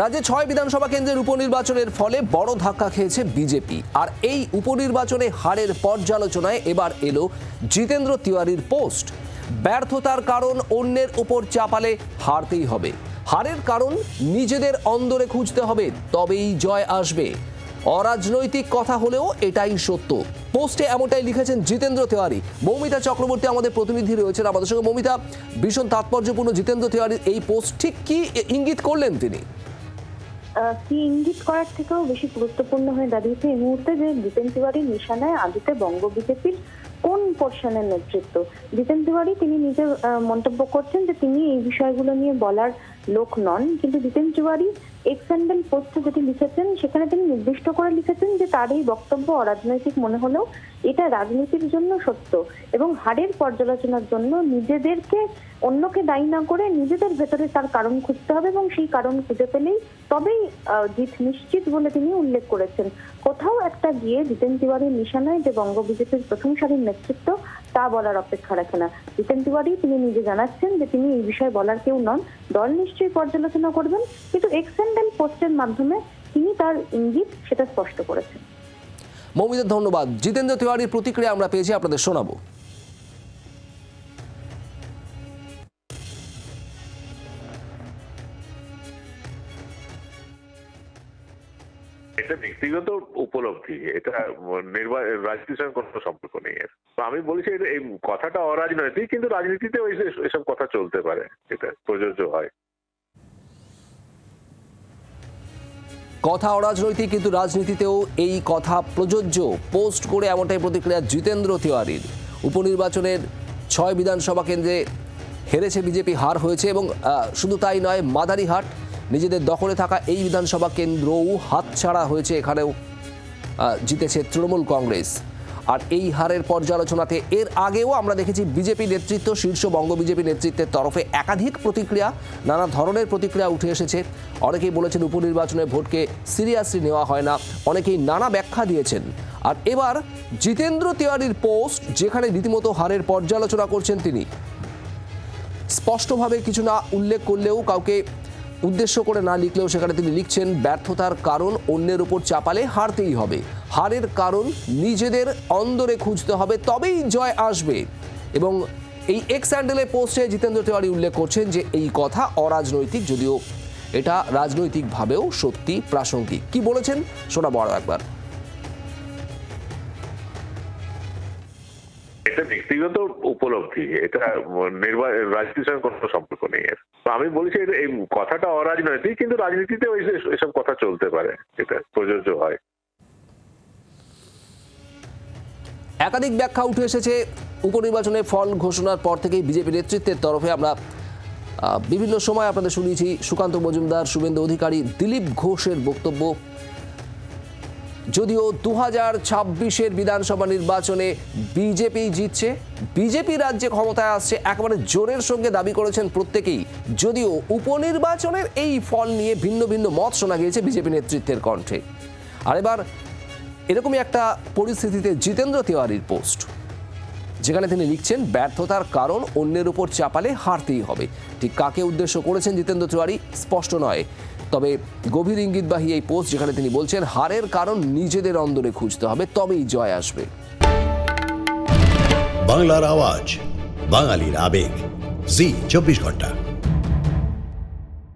রাজ্যে ছয় বিধানসভা কেন্দ্রের উপনির্বাচনের ফলে বড় ধাক্কা খেয়েছে বিজেপি। আর এই উপনির্বাচনে হারের পর্যালোচনায় এবার এলো জিতেন্দ্র তিওয়ারির পোস্ট। ব্যর্থতার কারণ অন্যের উপর চাপালে হারতেই হবে। হারের কারণ নিজেদের অন্দরে খুঁজতে হবে, তবেই জয় আসবে। অরাজনৈতিক কথা হলেও এটাই সত্য। পোস্টে এমনটাই লিখেছেন জিতেন্দ্র তেওয়ারি। মৌমিতা চক্রবর্তী আমাদের প্রতিনিধি রয়েছেন আমাদের সঙ্গে। মৌমিতা, ভীষণ তাৎপর্যপূর্ণ জিতেন্দ্র তেওয়ারির এই পোস্ট ঠিক কি ইঙ্গিত করলেন তিনি? কি ইঙ্গিত করার থেকেও বেশি গুরুত্বপূর্ণ হয়ে দাঁড়িয়েছে এই মুহূর্তে যে জিতেন তিওয়ারির নিশানায় আদিতে বঙ্গ বিজেপির কোন পোর্শনের নেতৃত্ব? জিতেন তিওয়ারি তিনি নিজে মন্তব্য করছেন যে তিনি এই বিষয়গুলো নিয়ে বলার লোক নন, কিন্তু জিতেন তিওয়ারি এক্সেন্ডেল পোস্টে যেটি লিখেছেন, সেখানে তিনি নির্দিষ্ট করে লিখেছেন যে তার এই বক্তব্য অরাজনৈতিক মনে হলেও এটা রাজনীতির জন্য সত্য এবং হারের পর্যালোচনার জন্য নিজেদেরকে অন্যকে দায়ী না করে নিজেদের ভেতরে তার কারণ খুঁজতে হবে এবং সেই কারণ খুঁজে পেলেই তবেই জিত নিশ্চিত বলে তিনি উল্লেখ করেছেন। কোথাও একটা গিয়ে জিতেন তিওয়ারির নিশানায় যে বঙ্গ বিজেপির প্রথম সারির নেতৃত্ব তা বলার অপেক্ষা রাখে না। জিতেন তিওয়ারি তিনি নিজে জানাচ্ছেন যে তিনি এই বিষয়ে বলার কেউ নন। দল নিশ্চয়ই পর্যালোচনা করবেন কিন্তু এক্সেন্ডেল পোস্টের মাধ্যমে তিনি তার ইঙ্গিত সেটা স্পষ্ট করেছেন। মৌমিতা ধন্যবাদ। জিতেন্দ্র তিওয়ারির প্রতিক্রিয়া আমরা পেয়েছি আপনাদের শোনাবো। এটা ব্যক্তিগত উপলব্ধি এটা নির্বাচন রাজনীতির সঙ্গে কোনো সম্পর্ক নেই। আমি বলেছি, এই কথাটা অরাজনৈতিক, কিন্তু রাজনীতিতে এসব কথা চলতে পারে এটা প্রযোজ্য হয়। কথা অরাজনৈতিক, কিন্তু রাজনীতিতেও এই কথা প্রযোজ্য। পোস্ট করে এমনটাই প্রতিক্রিয়া জিতেন্দ্র তিওয়ারির। উপনির্বাচনের ছয় বিধানসভা কেন্দ্রে হেরেছে বিজেপি, হার হয়েছে এবং শুধু তাই নয়, মাদারিহাট, নিজেদের দখলে থাকা এই বিধানসভা কেন্দ্রও হাতছাড়া হয়েছে। এখানেও জিতেছে তৃণমূল কংগ্রেস। আর এই হারের পর্যালোচনাতে এর আগেও আমরা দেখেছি বিজেপি নেতৃত্ব, শীর্ষ বঙ্গ বিজেপি নেতৃত্বের তরফে একাধিক প্রতিক্রিয়া, নানা ধরনের প্রতিক্রিয়া উঠে এসেছে। অনেকেই বলেছেন উপনির্বাচনে ভোটকে সিরিয়াসলি নেওয়া হয় না, অনেকেই নানা ব্যাখ্যা দিয়েছেন। আর এবার জিতেন্দ্র তিওয়ারির পোস্ট, যেখানে রীতিমতো হারের পর্যালোচনা করছেন তিনি। স্পষ্টভাবে কিছু না উল্লেখ করলেও কাউকে উদ্দেশ্য করে না লিখলেও সেখানে তিনি লিখছেন, ব্যর্থতার কারণ অন্যের উপর চাপালে হারতেই হবে। হারের কারণ নিজেদের অন্দরে খুঁজতে হবে, তবেই জয় আসবে। এবং এই এক্স হ্যান্ডেলের পোস্টে জিতেন্দ্র তিওয়ারি উল্লেখ করছেন যে, এই কথা অরাজনৈতিক যদিও এটা রাজনৈতিকভাবেও সত্যি প্রাসঙ্গিক। কি বলেছেন? শোনাবো বড় একবার। এটা ব্যক্তিগত উপলব্ধি, এটা নির্বাচন রাজনীতির সঙ্গে কোনো সম্পর্ক নেই এর। তো আমি বলেছি এই কথাটা অরাজনৈতিক, কিন্তু রাজনীতিতে এসব কথা চলতে পারে এটা প্রযোজ্য হয়। একাধিক ব্যাখ্যা উঠে এসেছে। উপনির্বাচনের ফল ঘোষণার পর থেকেই বিজেপি নেতৃত্বের তরফে আমরা বিভিন্ন সময় আপনাদের শুনিয়েছি। সুকান্ত মজুমদার, শুভেন্দু অধিকারী, দিলীপ ঘোষের বক্তব্য। যদিও দু হাজার ছাব্বিশের বিধানসভা নির্বাচনে বিজেপি জিতছে, বিজেপি রাজ্যে ক্ষমতায় আসছে একেবারে জোরের সঙ্গে দাবি করেছেন প্রত্যেকেই। যদিও উপনির্বাচনের এই ফল নিয়ে ভিন্ন ভিন্ন মত শোনা গিয়েছে বিজেপি নেতৃত্বের কণ্ঠে। আর এবার এরকমই একটা পরিস্থিতিতে জিতেন্দ্র তিওয়ারির পোস্ট। যেখানে তিনি লিখছেন, ব্যর্থতার কারণ অন্যের উপর চাপালে হারতেই হবে। ঠিক কাকে উদ্দেশ্য করেছেন জিতেন্দ্র তিওয়ারি স্পষ্ট নয়। তবে গভীর ইঙ্গিতবাহী এই পোস্ট যেখানে তিনি বলছেন, হারের কারণ নিজেদের অন্দরে খুঁজতে হবে, তবেই জয় আসবে। বাংলার আওয়াজ, বাঙালির আবেগ। জি, চব্বিশ ঘণ্টা।